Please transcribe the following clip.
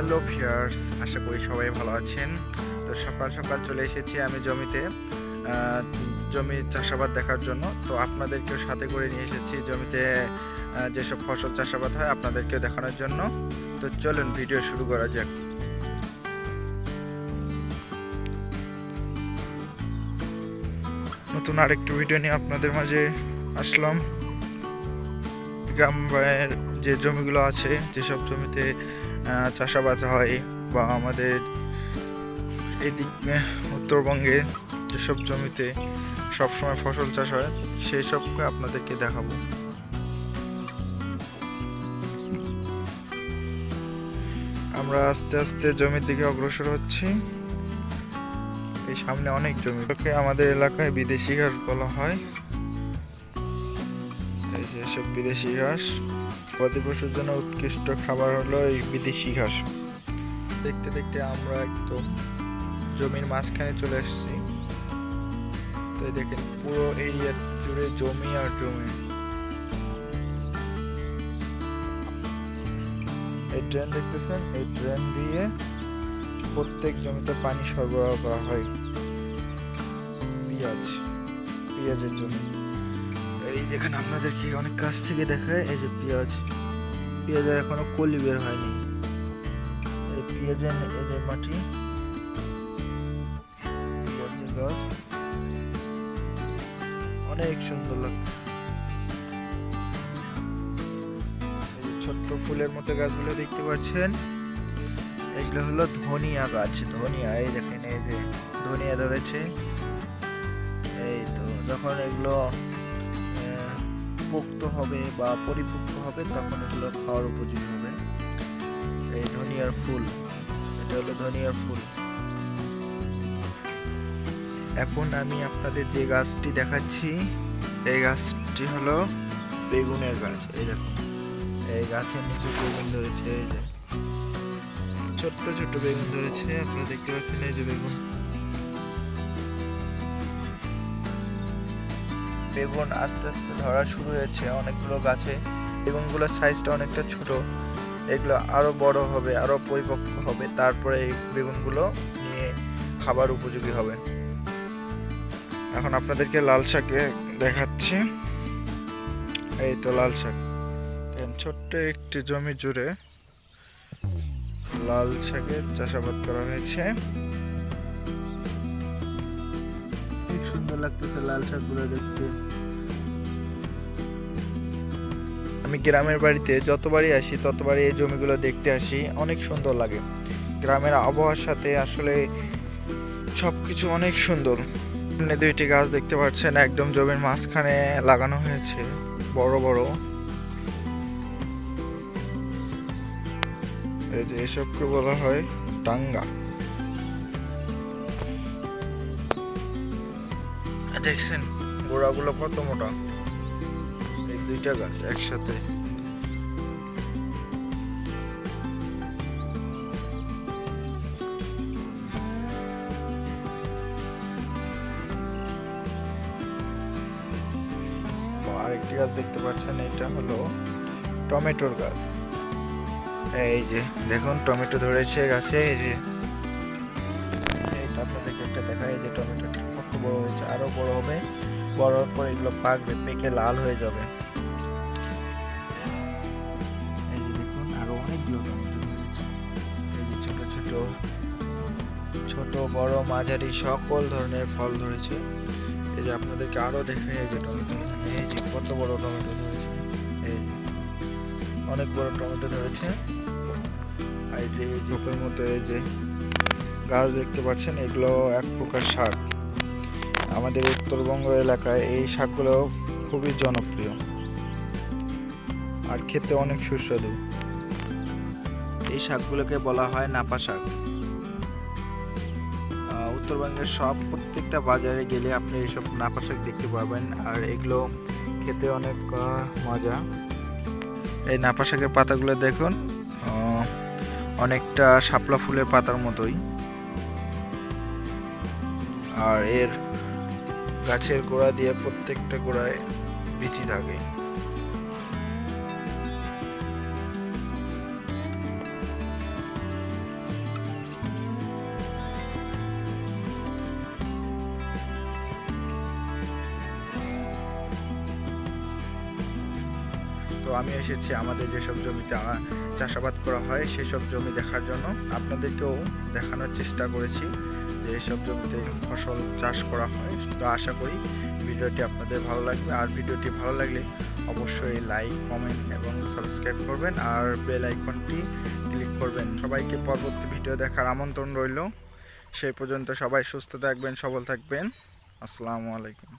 Hello fierce আশা করি সবাই ভালো আছেন। তো সকাল সকাল চলে এসেছি আমি জমিতে জমির চাষাবাদ দেখার জন্য। তো আপনাদেরকেও সাথে করে নিয়ে এসেছি জমিতে যেসব ফসল চাষাবাদ হয় আপনাদেরকেও দেখানোর জন্য। তো চলুন ভিডিও শুরু করা যাক। নতুন আরেকটি ভিডিও নিয়ে আপনাদের মাঝে আসলাম। গ্রামের যে জমিগুলো আছে, যেসব জমিতে চাষাবাদ হয় বা আমাদের এদিক উত্তরবঙ্গে যেসব জমিতে সবসময় ফসল চাষ হয়, সেই সবকে আপনাদেরকে দেখাবো। আমরা আস্তে আস্তে জমির দিকে অগ্রসর হচ্ছি। এই সামনে অনেক জমি। আমাদের এলাকায় বিদেশি ঘাস বলা হয়। এই যে সব বিদেশি ঘাস। গবাদি পশুর জন্য উৎকৃষ্ট খাবার হলো এই বিদেশি ঘাস। দেখতে দেখতে আমরা একদম জমির মাঝখানে চলে এসেছি। তো দেখেন, পুরো এরিয়া জুড়ে জমি আর জমি। এই ট্রেন দেখতেছেন, এই ট্রেন দিয়ে প্রত্যেক জমিতে পানি সরবরাহ করা হয়। পেঁয়াজ, পেঁয়াজের জমি এই দেখেন আপনাদেরকে অনেক কাছ থেকে দেখায়? এই যে পেঁয়াজ। পেঁয়াজের এখনও কলি বের হয়নি। এই পেঁয়াজের এই যে মাটি। পেঁয়াজের গাছ অনেক সুন্দর লাগছে। ছোট্ট ফুলের মতো গাছগুলো দেখতে পাচ্ছেন। এগুলো হলো ধনিয়া গাছ, ধনিয়া। এই দেখেন, এই যে ধনিয়া ধরেছে। এই তো, যখন এগুলো পোক্ত হবে বা পরিপুক্ত হবে, তখন এগুলো খাওয়ার উপযোগী হবে। এই ধনিয়ার ফুল, এটা হলো ধনিয়ার ফুল। এখন আমি আপনাদের যে গাছটি দেখাচ্ছি, এই গাছটি হলো বেগুনের গাছ। এই দেখুন, এই গাছের নিচে বেগুন ধরেছে, এই যে। ছোট্ট ছোট্ট বেগুন ধরেছে, আপনারা দেখতে পাচ্ছেন, এই যে বেগুন বেগুন আস্তে আস্তে ধরা শুরু হয়েছে অনেকগুলো গাছে। বেগুনগুলোর সাইজটা অনেকটা ছোট। এগুলো আরও বড় হবে, আরও পরিপক্ক হবে। তারপরে এই বেগুনগুলো নিয়ে খাবার উপযোগী হবে। এখন আপনাদেরকে লাল শাকে দেখাচ্ছি। এই তো লাল শাক। ছোট্ট একটি জমি জুড়ে লাল শাকের চাষাবাদ করা হয়েছে। সুন্দর লাগতেছে লাল শাকগুলো দেখতে। আমি গ্রামের বাড়িতে যতবারই আসি, ততবারই এই জমিগুলো দেখতে আসি। অনেক সুন্দর লাগে। গ্রামের আবহাওয়ার সাথে আসলে সবকিছু অনেক সুন্দর। সামনে দুইটি গাছ দেখতে পাচ্ছেন, একদম জমির মাঝখানে লাগানো হয়েছে, বড় বড়। এই যে এসবকে বলা হয় টাঙ্গা। দেখছেন, গোড়াগুলো কত মোটা। দুইটা গাছ একসাথে। আরেকটি গাছ দেখতে পাচ্ছেন, এটা হলো টমেটোর গাছ। এই যে, দেখুন, টমেটো ধরেছে গাছে, এই যে। আপনাদেরকে একটা দেখা এই যে টমেটোটা কত বড় হয়েছে, আরও বড় হবে। বড় হওয়ার পর এগুলো পাকবে, পেকে লাল হয়ে যাবে। অনেকগুলো টমেটো ধরেছে এই যে ছোট ছোট ছোট, বড়, মাঝারি, সকল ধরনের ফল ধরেছে। এই যে আপনাদেরকে আরও দেখে এই যে টমেটো এই যে কত বড় টমেটো ধরেছে। এই যে অনেক বড় টমেটো ধরেছে। আর যে ঝোপের মতো এই যে গাছ দেখতে পাচ্ছেন, এগুলো এক প্রকার শাক। আমাদের উত্তরবঙ্গ এলাকায় এই শাকগুলো খুবই জনপ্রিয়। আর খেতে অনেক সুস্বাদু। এই শাকগুলোকে বলা হয় নাপা শাক। উত্তরবঙ্গের সব প্রত্যেকটা বাজারে গেলে আপনি এইসব নাপা শাক দেখতে পাবেন। আর এগুলো খেতে অনেক মজা। এই নাপা শাকের পাতাগুলো দেখুন অনেকটা শাপলা ফুলের পাতার মতোই। আর এর গাছের গোড়া দিয়ে প্রত্যেকটা গোড়ায় বিচি থাকে। তো আমি এসেছি আমাদের যেসব জমিতে চাষাবাদ করা হয় সেসব জমি দেখার জন্য। আপনাদেরকেও দেখানোর চেষ্টা করেছি যে এসব জমিতে ফসল চাষ করা হয়। তো আশা করি ভিডিওটি আপনাদের ভালো লাগবে। আর ভিডিওটি ভালো লাগলে অবশ্যই লাইক, কমেন্ট এবং সাবস্ক্রাইব করবেন। আর বেল আইকনটি ক্লিক করবেন। সবাইকে পরবর্তী ভিডিও দেখার আমন্ত্রণ রইল। সেই পর্যন্ত সবাই সুস্থ থাকবেন, সবল থাকবেন। আসসালামু আলাইকুম।